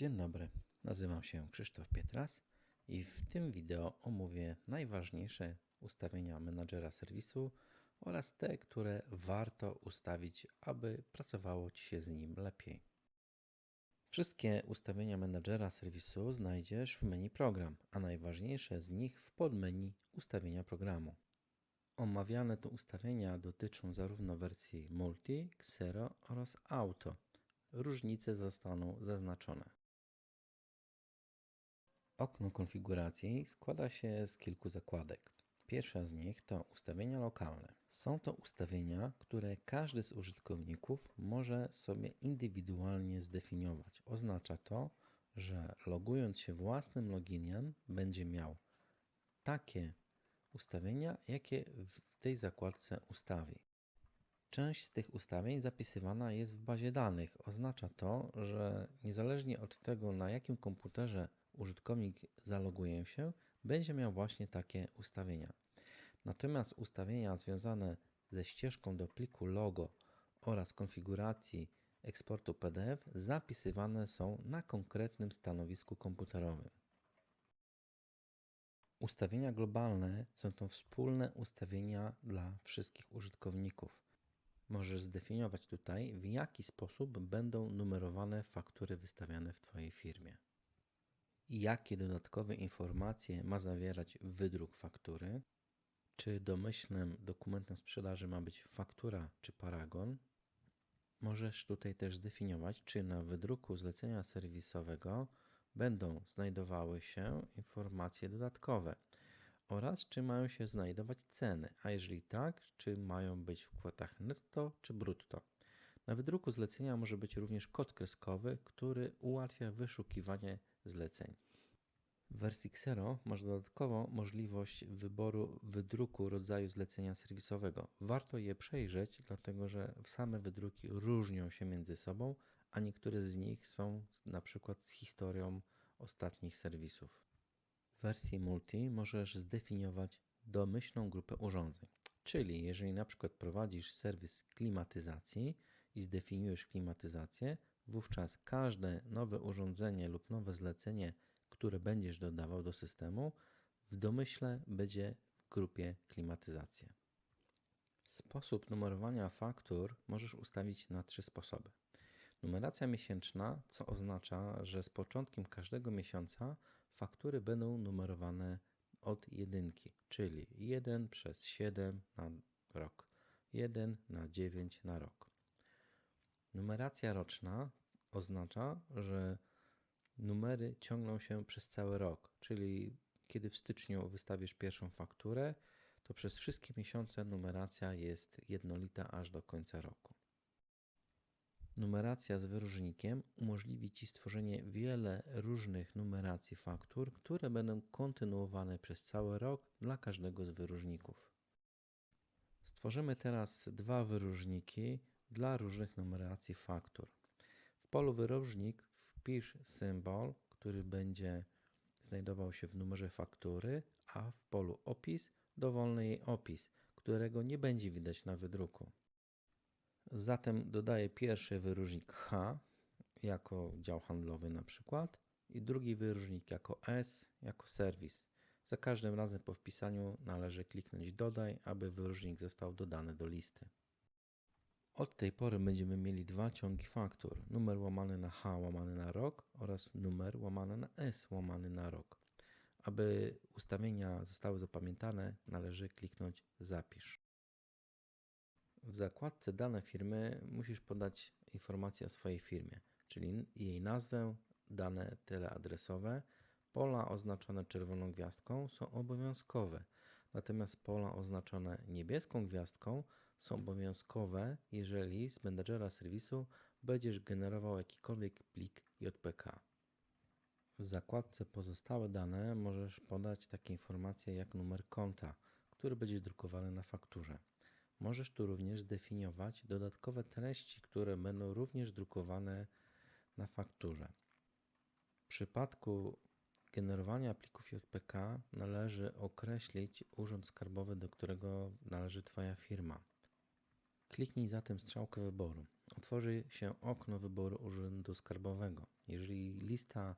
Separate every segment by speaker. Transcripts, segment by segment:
Speaker 1: Dzień dobry, nazywam się Krzysztof Pietras i w tym wideo omówię najważniejsze ustawienia menadżera serwisu oraz te, które warto ustawić, aby pracowało Ci się z nim lepiej. Wszystkie ustawienia menadżera serwisu znajdziesz w menu Program, a najważniejsze z nich w podmenu Ustawienia programu. Omawiane tu ustawienia dotyczą zarówno wersji Multi, Xero oraz Auto. Różnice zostaną zaznaczone. Okno konfiguracji składa się z kilku zakładek. Pierwsza z nich to ustawienia lokalne. Są to ustawienia, które każdy z użytkowników może sobie indywidualnie zdefiniować. Oznacza to, że logując się własnym loginem, będzie miał takie ustawienia, jakie w tej zakładce ustawi. Część z tych ustawień zapisywana jest w bazie danych. Oznacza to, że niezależnie od tego, na jakim komputerze użytkownik zaloguje się, będzie miał właśnie takie ustawienia. Natomiast ustawienia związane ze ścieżką do pliku logo oraz konfiguracji eksportu PDF zapisywane są na konkretnym stanowisku komputerowym. Ustawienia globalne są to wspólne ustawienia dla wszystkich użytkowników. Możesz zdefiniować tutaj, w jaki sposób będą numerowane faktury wystawiane w Twojej firmie. Jakie dodatkowe informacje ma zawierać wydruk faktury? Czy domyślnym dokumentem sprzedaży ma być faktura czy paragon? Możesz tutaj też zdefiniować, czy na wydruku zlecenia serwisowego będą znajdowały się informacje dodatkowe oraz czy mają się znajdować ceny, a jeżeli tak, czy mają być w kwotach netto czy brutto. Na wydruku zlecenia może być również kod kreskowy, który ułatwia wyszukiwanie zleceń. W wersji Xero masz dodatkowo możliwość wyboru wydruku rodzaju zlecenia serwisowego. Warto je przejrzeć, dlatego że same wydruki różnią się między sobą, a niektóre z nich są na przykład z historią ostatnich serwisów. W wersji multi możesz zdefiniować domyślną grupę urządzeń. Czyli jeżeli na przykład prowadzisz serwis klimatyzacji i zdefiniujesz klimatyzację, wówczas każde nowe urządzenie lub nowe zlecenie, które będziesz dodawał do systemu, w domyśle będzie w grupie klimatyzacja. Sposób numerowania faktur możesz ustawić na trzy sposoby. Numeracja miesięczna, co oznacza, że z początkiem każdego miesiąca faktury będą numerowane od jedynki, czyli 1 przez 7 na rok, 1 na 9 na rok. Numeracja roczna oznacza, że numery ciągną się przez cały rok, czyli kiedy w styczniu wystawisz pierwszą fakturę, to przez wszystkie miesiące numeracja jest jednolita aż do końca roku. Numeracja z wyróżnikiem umożliwi Ci stworzenie wiele różnych numeracji faktur, które będą kontynuowane przez cały rok dla każdego z wyróżników. Stworzymy teraz dwa wyróżniki dla różnych numeracji faktur. Polu wyróżnik wpisz symbol, który będzie znajdował się w numerze faktury, a w polu opis dowolny jej opis, którego nie będzie widać na wydruku. Zatem dodaję pierwszy wyróżnik H jako dział handlowy na przykład i drugi wyróżnik jako S jako serwis. Za każdym razem po wpisaniu należy kliknąć dodaj, aby wyróżnik został dodany do listy. Od tej pory będziemy mieli dwa ciągi faktur. Numer łamany na H łamany na rok oraz numer łamany na S łamany na rok. Aby ustawienia zostały zapamiętane, należy kliknąć zapisz. W zakładce dane firmy musisz podać informacje o swojej firmie, czyli jej nazwę, dane teleadresowe. Pola oznaczone czerwoną gwiazdką są obowiązkowe, natomiast pola oznaczone niebieską gwiazdką są obowiązkowe, jeżeli z menedżera serwisu będziesz generował jakikolwiek plik JPK. W zakładce pozostałe dane możesz podać takie informacje jak numer konta, który będzie drukowany na fakturze. Możesz tu również zdefiniować dodatkowe treści, które będą również drukowane na fakturze. W przypadku generowania plików JPK należy określić urząd skarbowy, do którego należy Twoja firma. Kliknij zatem strzałkę wyboru. Otworzy się okno wyboru Urzędu Skarbowego. Jeżeli lista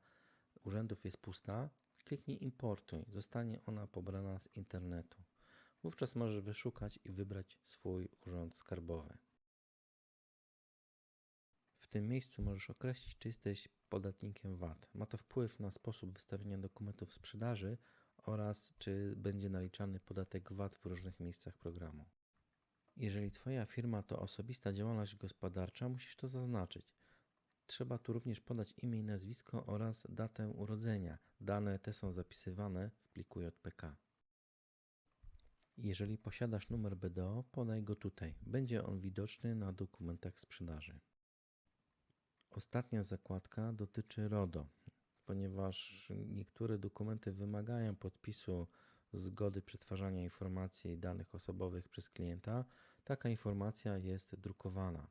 Speaker 1: urzędów jest pusta, kliknij Importuj. Zostanie ona pobrana z internetu. Wówczas możesz wyszukać i wybrać swój urząd skarbowy. W tym miejscu możesz określić, czy jesteś podatnikiem VAT. Ma to wpływ na sposób wystawienia dokumentów sprzedaży oraz czy będzie naliczany podatek VAT w różnych miejscach programu. Jeżeli Twoja firma to osobista działalność gospodarcza, musisz to zaznaczyć. Trzeba tu również podać imię i nazwisko oraz datę urodzenia. Dane te są zapisywane w pliku JPK. Jeżeli posiadasz numer BDO, podaj go tutaj. Będzie on widoczny na dokumentach sprzedaży. Ostatnia zakładka dotyczy RODO, ponieważ niektóre dokumenty wymagają podpisu zgody przetwarzania informacji i danych osobowych przez klienta. Taka informacja jest drukowana.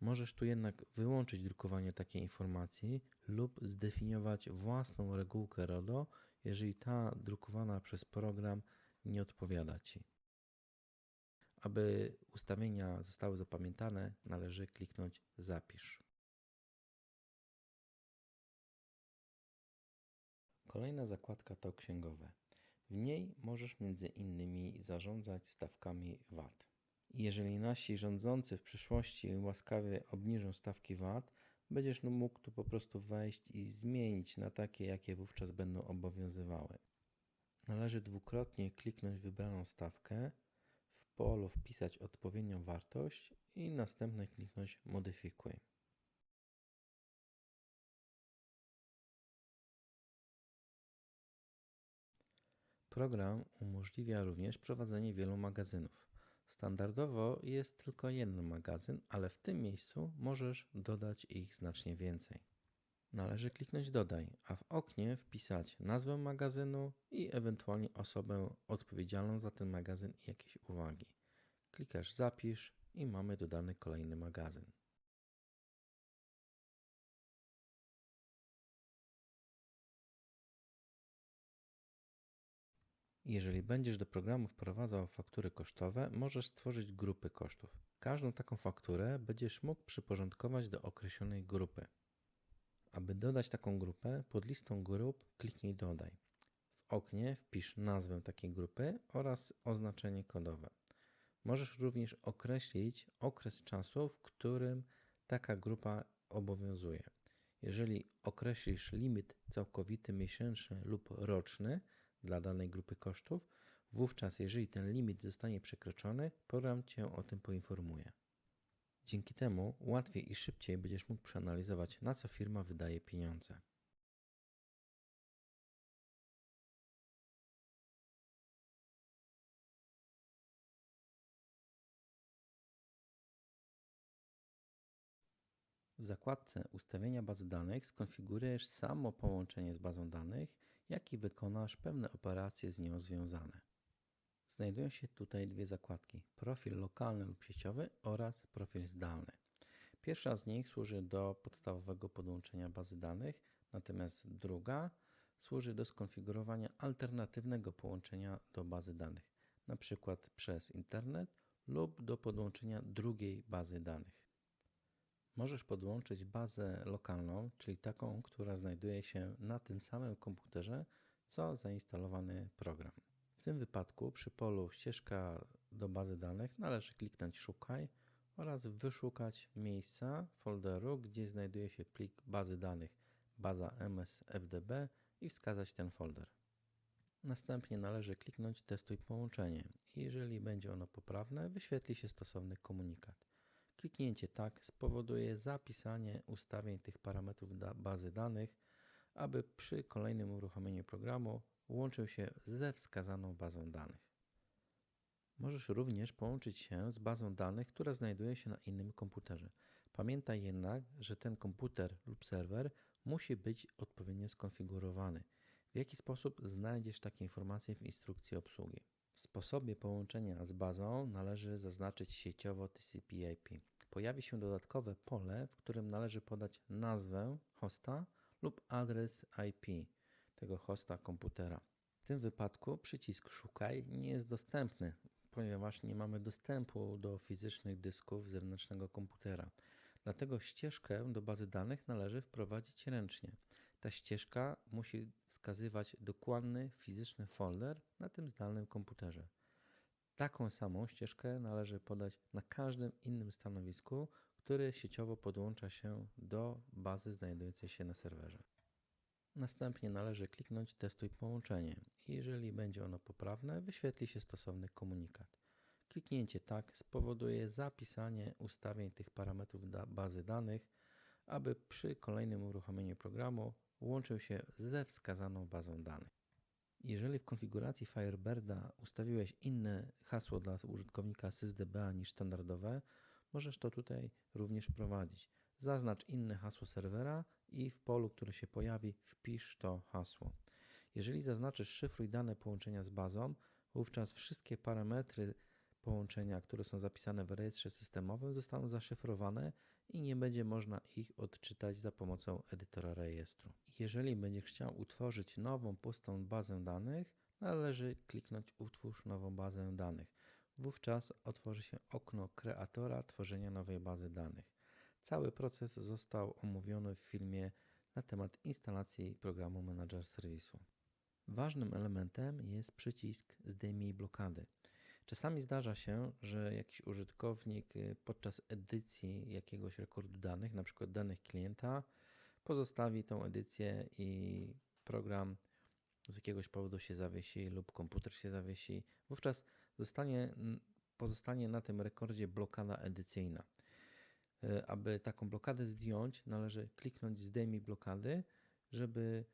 Speaker 1: Możesz tu jednak wyłączyć drukowanie takiej informacji lub zdefiniować własną regułkę RODO, jeżeli ta drukowana przez program nie odpowiada Ci. Aby ustawienia zostały zapamiętane, należy kliknąć Zapisz. Kolejna zakładka to księgowe. W niej możesz między innymi zarządzać stawkami VAT. Jeżeli nasi rządzący w przyszłości łaskawie obniżą stawki VAT, będziesz mógł tu po prostu wejść i zmienić na takie, jakie wówczas będą obowiązywały. Należy dwukrotnie kliknąć wybraną stawkę, w polu wpisać odpowiednią wartość i następnie kliknąć Modyfikuj. Program umożliwia również prowadzenie wielu magazynów. Standardowo jest tylko jeden magazyn, ale w tym miejscu możesz dodać ich znacznie więcej. Należy kliknąć Dodaj, a w oknie wpisać nazwę magazynu i ewentualnie osobę odpowiedzialną za ten magazyn i jakieś uwagi. Klikasz Zapisz i mamy dodany kolejny magazyn. Jeżeli będziesz do programu wprowadzał faktury kosztowe, możesz stworzyć grupy kosztów. Każdą taką fakturę będziesz mógł przyporządkować do określonej grupy. Aby dodać taką grupę, pod listą grup kliknij Dodaj. W oknie wpisz nazwę takiej grupy oraz oznaczenie kodowe. Możesz również określić okres czasu, w którym taka grupa obowiązuje. Jeżeli określisz limit całkowity miesięczny lub roczny, dla danej grupy kosztów, wówczas jeżeli ten limit zostanie przekroczony, program Cię o tym poinformuje. Dzięki temu łatwiej i szybciej będziesz mógł przeanalizować, na co firma wydaje pieniądze. W zakładce Ustawienia bazy danych skonfigurujesz samo połączenie z bazą danych, jak i wykonasz pewne operacje z nią związane. Znajdują się tutaj dwie zakładki: profil lokalny lub sieciowy oraz profil zdalny. Pierwsza z nich służy do podstawowego podłączenia bazy danych, natomiast druga służy do skonfigurowania alternatywnego połączenia do bazy danych, np. przez internet lub do podłączenia drugiej bazy danych. Możesz podłączyć bazę lokalną, czyli taką, która znajduje się na tym samym komputerze, co zainstalowany program. W tym wypadku przy polu ścieżka do bazy danych należy kliknąć Szukaj oraz wyszukać miejsca folderu, gdzie znajduje się plik bazy danych baza MS-FDB i wskazać ten folder. Następnie należy kliknąć Testuj połączenie. Jeżeli będzie ono poprawne, wyświetli się stosowny komunikat. Kliknięcie tak spowoduje zapisanie ustawień tych parametrów do bazy danych, aby przy kolejnym uruchomieniu programu łączył się ze wskazaną bazą danych. Możesz również połączyć się z bazą danych, która znajduje się na innym komputerze. Pamiętaj jednak, że ten komputer lub serwer musi być odpowiednio skonfigurowany. W jaki sposób znajdziesz takie informacje w instrukcji obsługi? W sposobie połączenia z bazą należy zaznaczyć sieciowo TCP/IP. Pojawi się dodatkowe pole, w którym należy podać nazwę hosta lub adres IP tego hosta komputera. W tym wypadku przycisk Szukaj nie jest dostępny, ponieważ nie mamy dostępu do fizycznych dysków zewnętrznego komputera. Dlatego ścieżkę do bazy danych należy wprowadzić ręcznie. Ta ścieżka musi wskazywać dokładny fizyczny folder na tym zdalnym komputerze. Taką samą ścieżkę należy podać na każdym innym stanowisku, które sieciowo podłącza się do bazy znajdującej się na serwerze. Następnie należy kliknąć Testuj połączenie. Jeżeli będzie ono poprawne, wyświetli się stosowny komunikat. Kliknięcie tak spowoduje zapisanie ustawień tych parametrów do bazy danych, aby przy kolejnym uruchomieniu programu łączył się ze wskazaną bazą danych. Jeżeli w konfiguracji Firebirda ustawiłeś inne hasło dla użytkownika SysDBA niż standardowe, możesz to tutaj również wprowadzić. Zaznacz inne hasło serwera i w polu, które się pojawi, wpisz to hasło. Jeżeli zaznaczysz szyfruj dane połączenia z bazą, wówczas wszystkie parametry połączenia, które są zapisane w rejestrze systemowym, zostaną zaszyfrowane i nie będzie można ich odczytać za pomocą edytora rejestru. Jeżeli będziesz chciał utworzyć nową pustą bazę danych, należy kliknąć Utwórz nową bazę danych. Wówczas otworzy się okno kreatora tworzenia nowej bazy danych. Cały proces został omówiony w filmie na temat instalacji programu Manager Serwisu. Ważnym elementem jest przycisk Zdejmij blokady. Czasami zdarza się, że jakiś użytkownik y, podczas edycji jakiegoś rekordu danych, np. danych klienta, pozostawi tą edycję i program z jakiegoś powodu się zawiesi lub komputer się zawiesi. Wówczas zostanie, pozostanie na tym rekordzie blokada edycyjna. Y, aby taką blokadę zdjąć, należy kliknąć Zdejmij blokady, żeby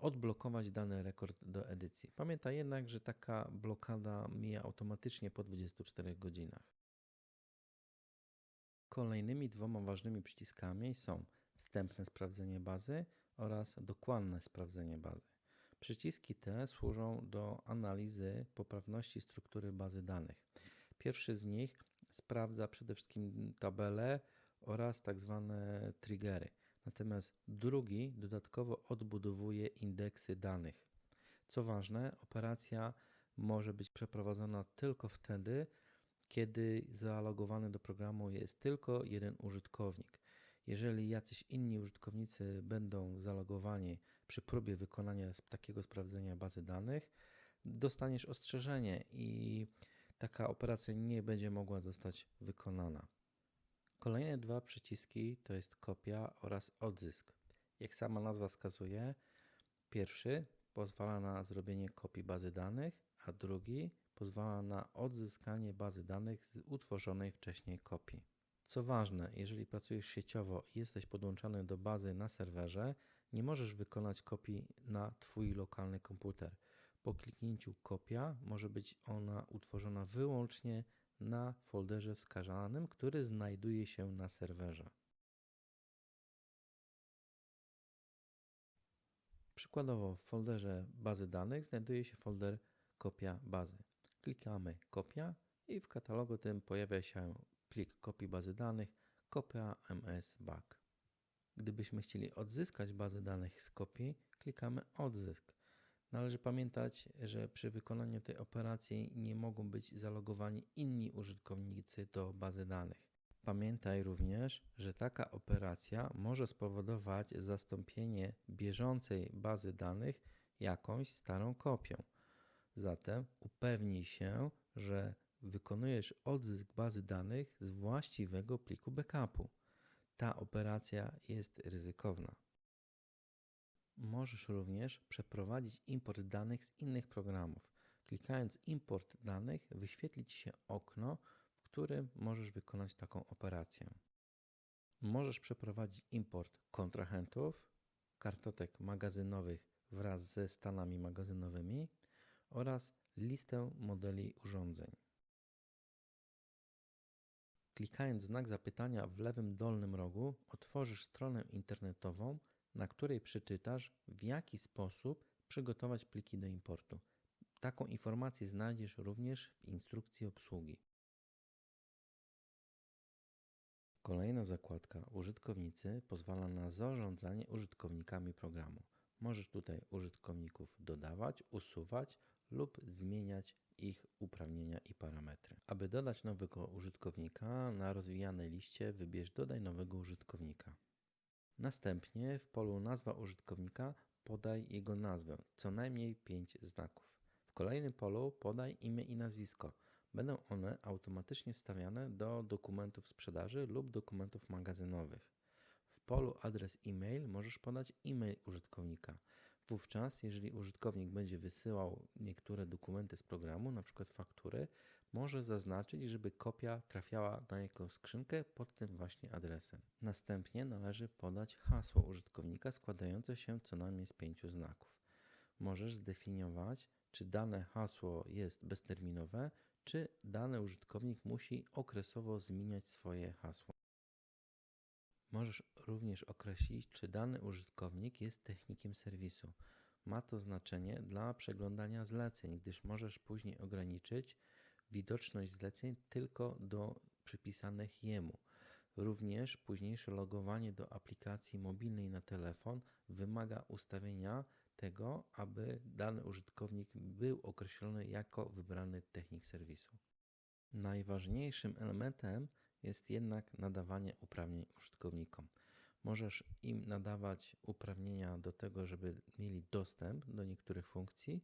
Speaker 1: odblokować dany rekord do edycji. Pamiętaj jednak, że taka blokada mija automatycznie po 24 godzinach. Kolejnymi dwoma ważnymi przyciskami są wstępne sprawdzenie bazy oraz dokładne sprawdzenie bazy. Przyciski te służą do analizy poprawności struktury bazy danych. Pierwszy z nich sprawdza przede wszystkim tabele oraz tak zwane triggery. Natomiast drugi dodatkowo odbudowuje indeksy danych. Co ważne, operacja może być przeprowadzona tylko wtedy, kiedy zalogowany do programu jest tylko jeden użytkownik. Jeżeli jacyś inni użytkownicy będą zalogowani przy próbie wykonania takiego sprawdzenia bazy danych, dostaniesz ostrzeżenie i taka operacja nie będzie mogła zostać wykonana. Kolejne dwa przyciski to jest kopia oraz odzysk. Jak sama nazwa wskazuje, pierwszy pozwala na zrobienie kopii bazy danych, a drugi pozwala na odzyskanie bazy danych z utworzonej wcześniej kopii. Co ważne, jeżeli pracujesz sieciowo i jesteś podłączony do bazy na serwerze, nie możesz wykonać kopii na Twój lokalny komputer. Po kliknięciu kopia może być ona utworzona wyłącznie na folderze wskazanym, który znajduje się na serwerze. Przykładowo w folderze bazy danych znajduje się folder kopia bazy. Klikamy kopia i w katalogu tym pojawia się plik kopii bazy danych kopia ms back. Gdybyśmy chcieli odzyskać bazę danych z kopii, klikamy odzysk. Należy pamiętać, że przy wykonaniu tej operacji nie mogą być zalogowani inni użytkownicy do bazy danych. Pamiętaj również, że taka operacja może spowodować zastąpienie bieżącej bazy danych jakąś starą kopią. Zatem upewnij się, że wykonujesz odzysk bazy danych z właściwego pliku backupu. Ta operacja jest ryzykowna. Możesz również przeprowadzić import danych z innych programów. Klikając Import danych, wyświetli Ci się okno, w którym możesz wykonać taką operację. Możesz przeprowadzić import kontrahentów, kartotek magazynowych wraz ze stanami magazynowymi oraz listę modeli urządzeń. Klikając znak zapytania w lewym dolnym rogu, otworzysz stronę internetową, na której przeczytasz, w jaki sposób przygotować pliki do importu. Taką informację znajdziesz również w instrukcji obsługi. Kolejna zakładka Użytkownicy pozwala na zarządzanie użytkownikami programu. Możesz tutaj użytkowników dodawać, usuwać lub zmieniać ich uprawnienia i parametry. Aby dodać nowego użytkownika, na rozwijanej liście wybierz Dodaj nowego użytkownika. Następnie w polu Nazwa użytkownika podaj jego nazwę, co najmniej 5 znaków. W kolejnym polu podaj imię i nazwisko. Będą one automatycznie wstawiane do dokumentów sprzedaży lub dokumentów magazynowych. W polu adres e-mail możesz podać e-mail użytkownika. Wówczas, jeżeli użytkownik będzie wysyłał niektóre dokumenty z programu, np. faktury, może zaznaczyć, żeby kopia trafiała na jego skrzynkę pod tym właśnie adresem. Następnie należy podać hasło użytkownika składające się co najmniej z pięciu znaków. Możesz zdefiniować, czy dane hasło jest bezterminowe, czy dany użytkownik musi okresowo zmieniać swoje hasło. Możesz również określić, czy dany użytkownik jest technikiem serwisu. Ma to znaczenie dla przeglądania zleceń, gdyż możesz później ograniczyć widoczność zleceń tylko do przypisanych jemu. Również późniejsze logowanie do aplikacji mobilnej na telefon wymaga ustawienia tego, aby dany użytkownik był określony jako wybrany technik serwisu. Najważniejszym elementem jest jednak nadawanie uprawnień użytkownikom. Możesz im nadawać uprawnienia do tego, żeby mieli dostęp do niektórych funkcji,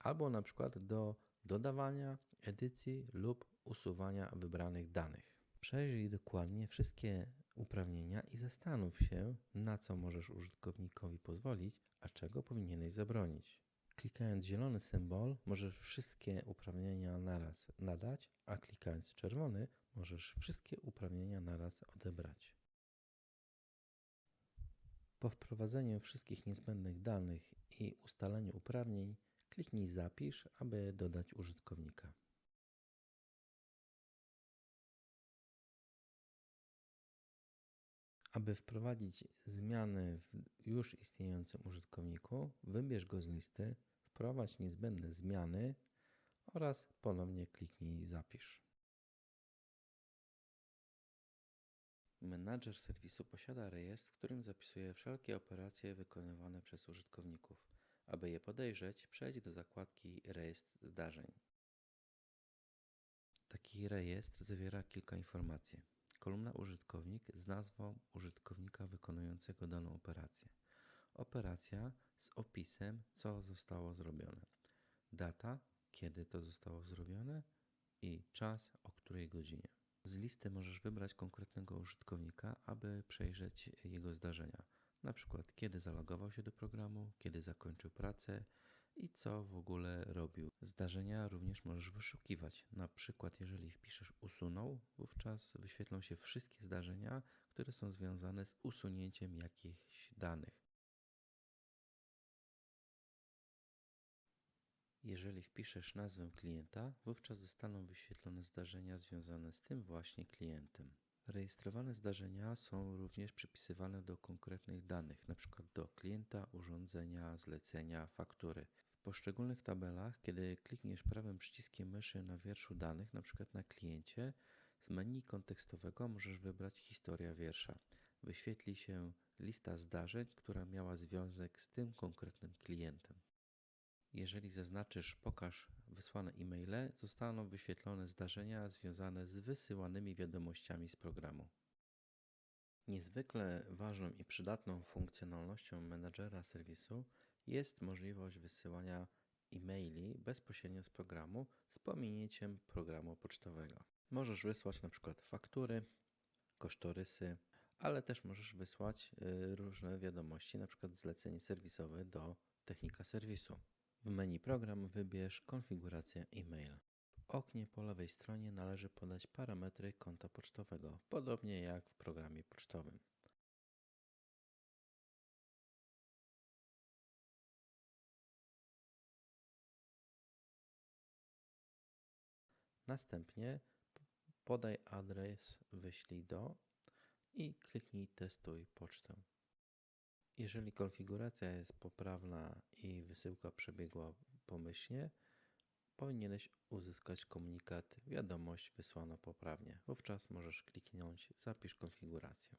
Speaker 1: albo na przykład do dodawania, edycji lub usuwania wybranych danych. Przejrzyj dokładnie wszystkie uprawnienia i zastanów się, na co możesz użytkownikowi pozwolić, a czego powinieneś zabronić. Klikając zielony symbol, możesz wszystkie uprawnienia naraz nadać, a klikając czerwony, możesz wszystkie uprawnienia naraz odebrać. Po wprowadzeniu wszystkich niezbędnych danych i ustaleniu uprawnień, kliknij Zapisz, aby dodać użytkownika. Aby wprowadzić zmiany w już istniejącym użytkowniku, wybierz go z listy, wprowadź niezbędne zmiany oraz ponownie kliknij Zapisz. Menadżer serwisu posiada rejestr, w którym zapisuje wszelkie operacje wykonywane przez użytkowników. Aby je podejrzeć, przejdź do zakładki Rejestr zdarzeń. Taki rejestr zawiera kilka informacji. Kolumna użytkownik z nazwą użytkownika wykonującego daną operację. Operacja z opisem, co zostało zrobione. Data, kiedy to zostało zrobione i czas, o której godzinie. Z listy możesz wybrać konkretnego użytkownika, aby przejrzeć jego zdarzenia. Na przykład kiedy zalogował się do programu, kiedy zakończył pracę i co w ogóle robił. Zdarzenia również możesz wyszukiwać. Na przykład jeżeli wpiszesz usunął, wówczas wyświetlą się wszystkie zdarzenia, które są związane z usunięciem jakichś danych. Jeżeli wpiszesz nazwę klienta, wówczas zostaną wyświetlone zdarzenia związane z tym właśnie klientem. Rejestrowane zdarzenia są również przypisywane do konkretnych danych, np. do klienta, urządzenia, zlecenia, faktury. W poszczególnych tabelach, kiedy klikniesz prawym przyciskiem myszy na wierszu danych, np. na kliencie, z menu kontekstowego możesz wybrać historia wiersza. Wyświetli się lista zdarzeń, która miała związek z tym konkretnym klientem. Jeżeli zaznaczysz Pokaż wysłane e-maile, zostaną wyświetlone zdarzenia związane z wysyłanymi wiadomościami z programu. Niezwykle ważną i przydatną funkcjonalnością menadżera serwisu jest możliwość wysyłania e-maili bezpośrednio z programu z pominięciem programu pocztowego. Możesz wysłać np. faktury, kosztorysy, ale też możesz wysłać y, różne wiadomości, np. zlecenie serwisowe do technika serwisu. W menu Program wybierz Konfigurację e-mail. W oknie po lewej stronie należy podać parametry konta pocztowego, podobnie jak w programie pocztowym. Następnie podaj adres wyślij do i kliknij testuj pocztę. Jeżeli konfiguracja jest poprawna i wysyłka przebiegła pomyślnie, powinieneś uzyskać komunikat wiadomość wysłana poprawnie. Wówczas możesz kliknąć zapisz konfigurację.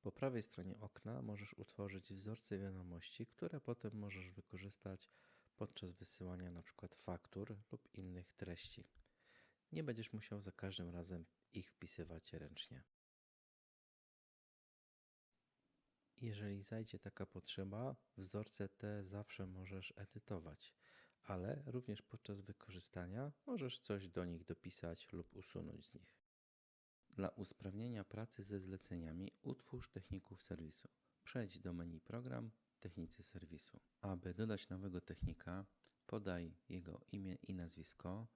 Speaker 1: Po prawej stronie okna możesz utworzyć wzorce wiadomości, które potem możesz wykorzystać podczas wysyłania np. faktur lub innych treści. Nie będziesz musiał za każdym razem ich wpisywać ręcznie. Jeżeli zajdzie taka potrzeba, wzorce te zawsze możesz edytować, ale również podczas wykorzystania możesz coś do nich dopisać lub usunąć z nich. Dla usprawnienia pracy ze zleceniami utwórz techników serwisu. Przejdź do menu Program, Technicy serwisu. Aby dodać nowego technika, podaj jego imię i nazwisko.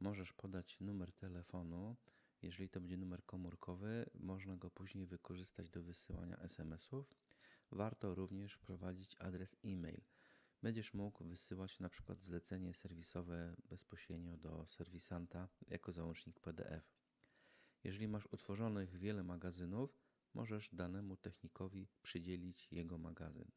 Speaker 1: Możesz podać numer telefonu. Jeżeli to będzie numer komórkowy, można go później wykorzystać do wysyłania SMS-ów. Warto również wprowadzić adres e-mail. Będziesz mógł wysyłać na przykład zlecenie serwisowe bezpośrednio do serwisanta jako załącznik PDF. Jeżeli masz utworzonych wiele magazynów, możesz danemu technikowi przydzielić jego magazyn.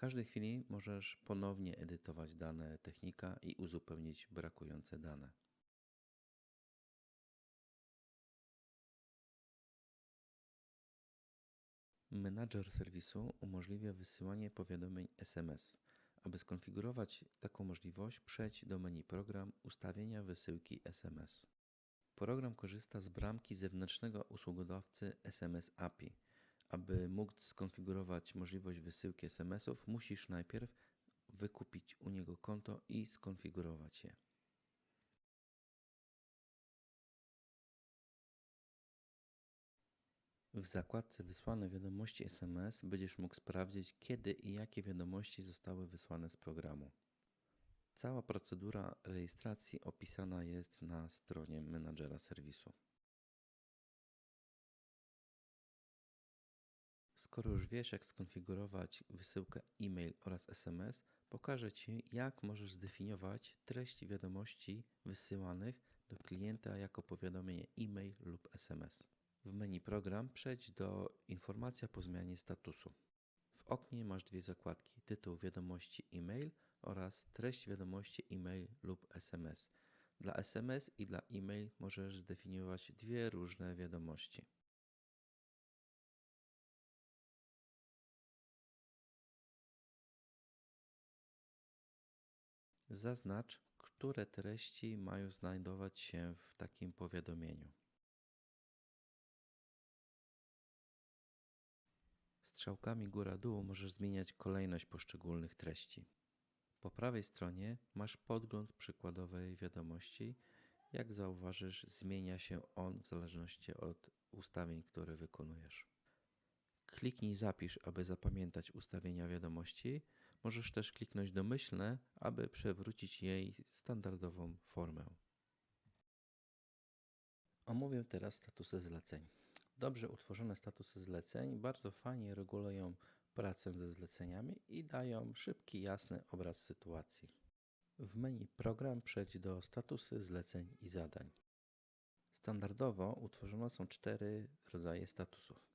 Speaker 1: Każdej chwili możesz ponownie edytować dane technika i uzupełnić brakujące dane. Menadżer serwisu umożliwia wysyłanie powiadomień SMS. Aby skonfigurować taką możliwość, przejdź do menu Program Ustawienia wysyłki SMS. Program korzysta z bramki zewnętrznego usługodawcy SMS API. Aby mógł skonfigurować możliwość wysyłki SMS-ów, musisz najpierw wykupić u niego konto i skonfigurować je. W zakładce Wysłane wiadomości SMS będziesz mógł sprawdzić, kiedy i jakie wiadomości zostały wysłane z programu. Cała procedura rejestracji opisana jest na stronie menadżera serwisu. Skoro już wiesz, jak skonfigurować wysyłkę e-mail oraz SMS, pokażę Ci, jak możesz zdefiniować treści wiadomości wysyłanych do klienta jako powiadomienie e-mail lub SMS. W menu Program przejdź do Informacja po zmianie statusu. W oknie masz dwie zakładki: tytuł wiadomości e-mail oraz treść wiadomości e-mail lub SMS. Dla SMS i dla e-mail możesz zdefiniować dwie różne wiadomości. Zaznacz, które treści mają znajdować się w takim powiadomieniu. Strzałkami góra-dół możesz zmieniać kolejność poszczególnych treści. Po prawej stronie masz podgląd przykładowej wiadomości. Jak zauważysz, zmienia się on w zależności od ustawień, które wykonujesz. Kliknij Zapisz, aby zapamiętać ustawienia wiadomości. Możesz też kliknąć Domyślne, aby przewrócić jej standardową formę. Omówię teraz statusy zleceń. Dobrze utworzone statusy zleceń bardzo fajnie regulują pracę ze zleceniami i dają szybki, jasny obraz sytuacji. W menu Program przejdź do Statusy zleceń i zadań. Standardowo utworzone są cztery rodzaje statusów.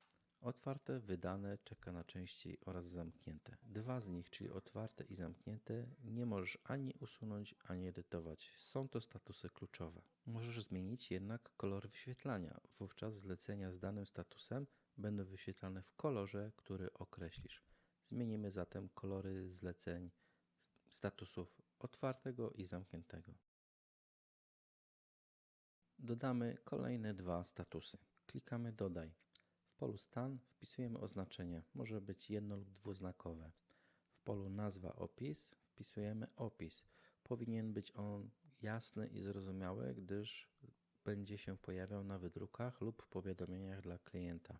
Speaker 1: Otwarte, wydane, czeka na części oraz zamknięte. Dwa z nich, czyli otwarte i zamknięte, nie możesz ani usunąć, ani edytować. Są to statusy kluczowe. Możesz zmienić jednak kolor wyświetlania. Wówczas zlecenia z danym statusem będą wyświetlane w kolorze, który określisz. Zmienimy zatem kolory zleceń statusów otwartego i zamkniętego. Dodamy kolejne dwa statusy. Klikamy Dodaj. W polu Stan wpisujemy oznaczenie, może być jedno lub dwuznakowe. W polu Nazwa Opis wpisujemy opis. Powinien być on jasny i zrozumiały, gdyż będzie się pojawiał na wydrukach lub w powiadomieniach dla klienta.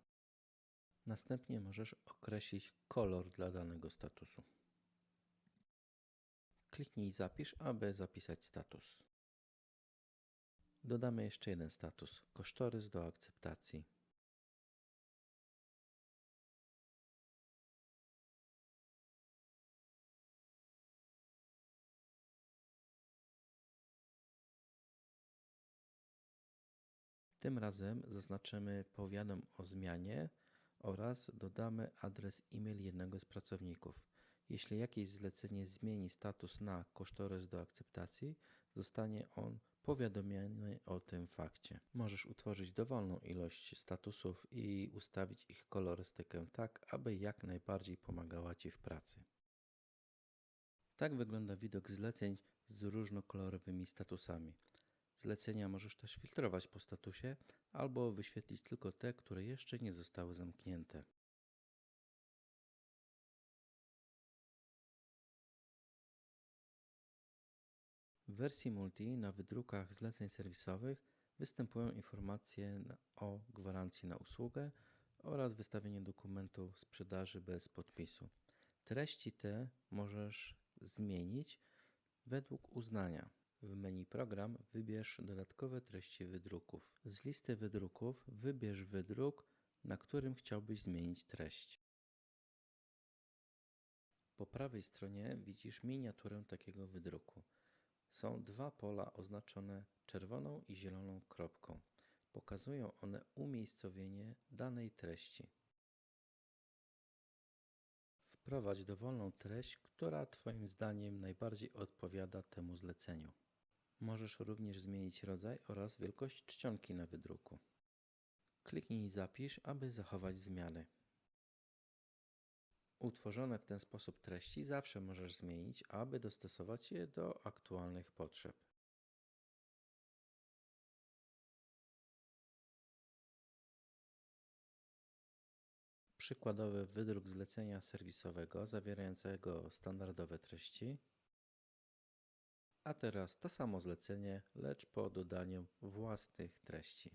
Speaker 1: Następnie możesz określić kolor dla danego statusu. Kliknij Zapisz, aby zapisać status. Dodamy jeszcze jeden status kosztorys do akceptacji. Tym razem zaznaczymy powiadom o zmianie oraz dodamy adres e-mail jednego z pracowników. Jeśli jakieś zlecenie zmieni status na kosztorys do akceptacji, zostanie on powiadomiony o tym fakcie. Możesz utworzyć dowolną ilość statusów i ustawić ich kolorystykę tak, aby jak najbardziej pomagała Ci w pracy. Tak wygląda widok zleceń z różnokolorowymi statusami. Zlecenia możesz też filtrować po statusie albo wyświetlić tylko te, które jeszcze nie zostały zamknięte. W wersji multi na wydrukach zleceń serwisowych występują informacje o gwarancji na usługę oraz wystawienie dokumentu sprzedaży bez podpisu. Treści te możesz zmienić według uznania. W menu Program wybierz dodatkowe treści wydruków. Z listy wydruków wybierz wydruk, na którym chciałbyś zmienić treść. Po prawej stronie widzisz miniaturę takiego wydruku. Są dwa pola oznaczone czerwoną i zieloną kropką. Pokazują one umiejscowienie danej treści. Wprowadź dowolną treść, która Twoim zdaniem najbardziej odpowiada temu zleceniu. Możesz również zmienić rodzaj oraz wielkość czcionki na wydruku. Kliknij Zapisz, aby zachować zmiany. Utworzone w ten sposób treści zawsze możesz zmienić, aby dostosować je do aktualnych potrzeb. Przykładowy wydruk zlecenia serwisowego zawierającego standardowe treści. A teraz to samo zlecenie, lecz po dodaniu własnych treści.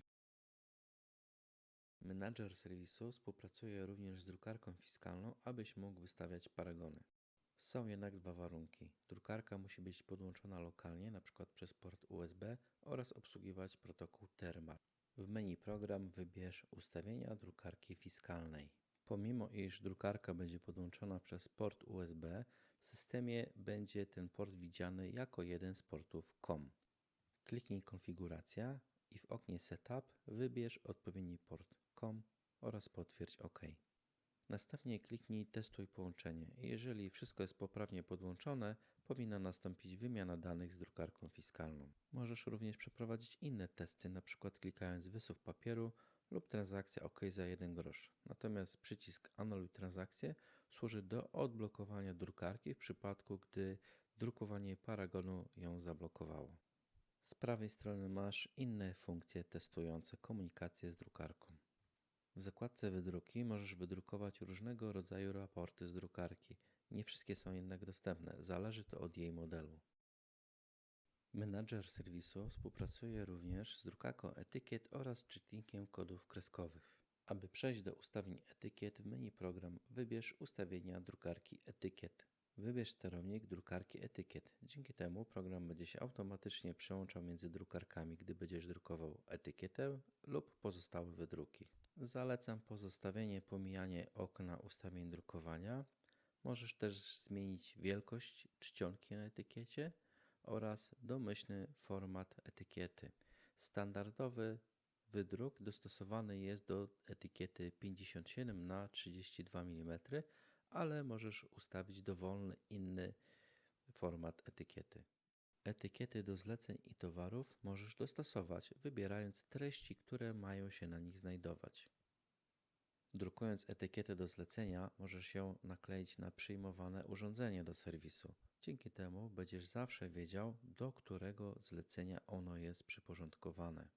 Speaker 1: Menadżer serwisu współpracuje również z drukarką fiskalną, abyś mógł wystawiać paragony. Są jednak dwa warunki. Drukarka musi być podłączona lokalnie, np. przez port USB oraz obsługiwać protokół Thermal. W menu Program wybierz ustawienia drukarki fiskalnej. Pomimo iż drukarka będzie podłączona przez port USB, w systemie będzie ten port widziany jako jeden z portów COM. Kliknij Konfiguracja i w oknie Setup wybierz odpowiedni port COM oraz potwierdź OK. Następnie kliknij Testuj połączenie. Jeżeli wszystko jest poprawnie podłączone, powinna nastąpić wymiana danych z drukarką fiskalną. Możesz również przeprowadzić inne testy, np. klikając Wysuw papieru lub transakcja OK za 1 grosz. Natomiast przycisk Anuluj transakcję służy do odblokowania drukarki w przypadku, gdy drukowanie paragonu ją zablokowało. Z prawej strony masz inne funkcje testujące komunikację z drukarką. W zakładce Wydruki możesz wydrukować różnego rodzaju raporty z drukarki. Nie wszystkie są jednak dostępne, zależy to od jej modelu. Menadżer serwisu współpracuje również z drukarką etykiet oraz czytnikiem kodów kreskowych. Aby przejść do ustawień etykiet w menu Program wybierz ustawienia drukarki etykiet. Wybierz sterownik drukarki etykiet. Dzięki temu program będzie się automatycznie przełączał między drukarkami, gdy będziesz drukował etykietę lub pozostałe wydruki. Zalecam pozostawienie pomijanie okna ustawień drukowania. Możesz też zmienić wielkość czcionki na etykiecie oraz domyślny format etykiety. Standardowy wydruk dostosowany jest do etykiety 57 na 32 mm, ale możesz ustawić dowolny inny format etykiety. Etykiety do zleceń i towarów możesz dostosować, wybierając treści, które mają się na nich znajdować. Drukując etykietę do zlecenia, możesz ją nakleić na przyjmowane urządzenie do serwisu. Dzięki temu będziesz zawsze wiedział, do którego zlecenia ono jest przyporządkowane.